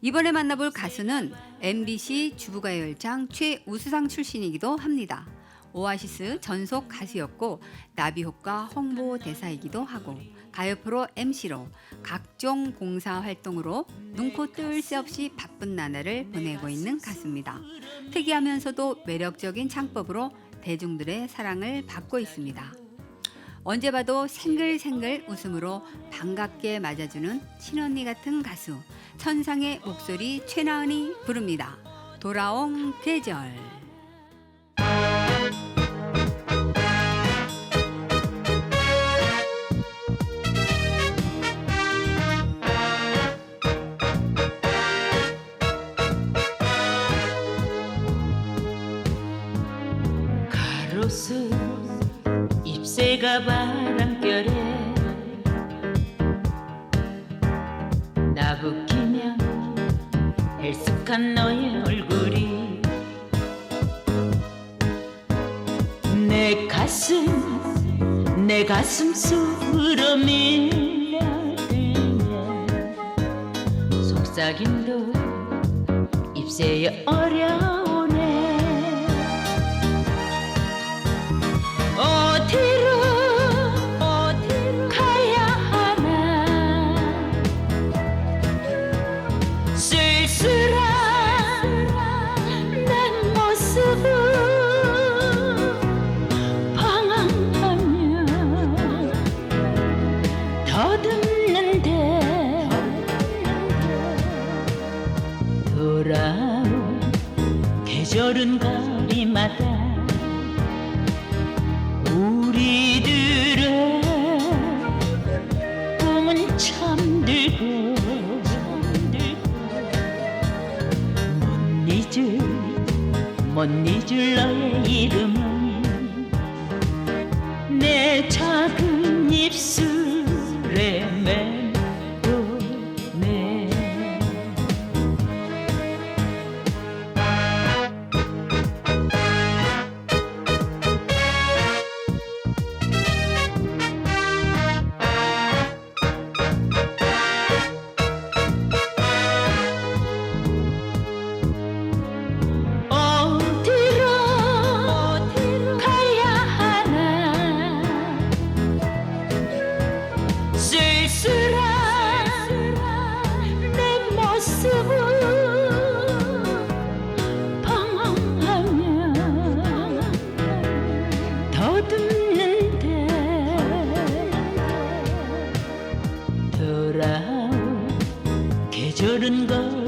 이번에 만나볼 가수는 MBC 주부가요열장 최우수상 출신이기도 합니다. 오아시스 전속 가수였고 나비효과 홍보 대사이기도 하고 가요 프로 MC로 각종 봉사 활동으로 눈코 뜰 새 없이 바쁜 나날을 보내고 있는 가수입니다. 특이하면서도 매력적인 창법으로 대중들의 사랑을 받고 있습니다. 언제 봐도 생글생글 웃음으로 반갑게 맞아주는 친언니 같은 가수 천상의 목소리 최나은이 부릅니다. 돌아온 계절. 가로수 헬쑥한 너의 얼굴이 내 가슴 내 가슴 속으로 밀려들면 속삭임도 잎새에 어려 계절은 거리마다 우리들의 꿈은 잠들고 못 잊을 못 잊을 너의 이름은 내 작은 입술 돌아온 계절은 거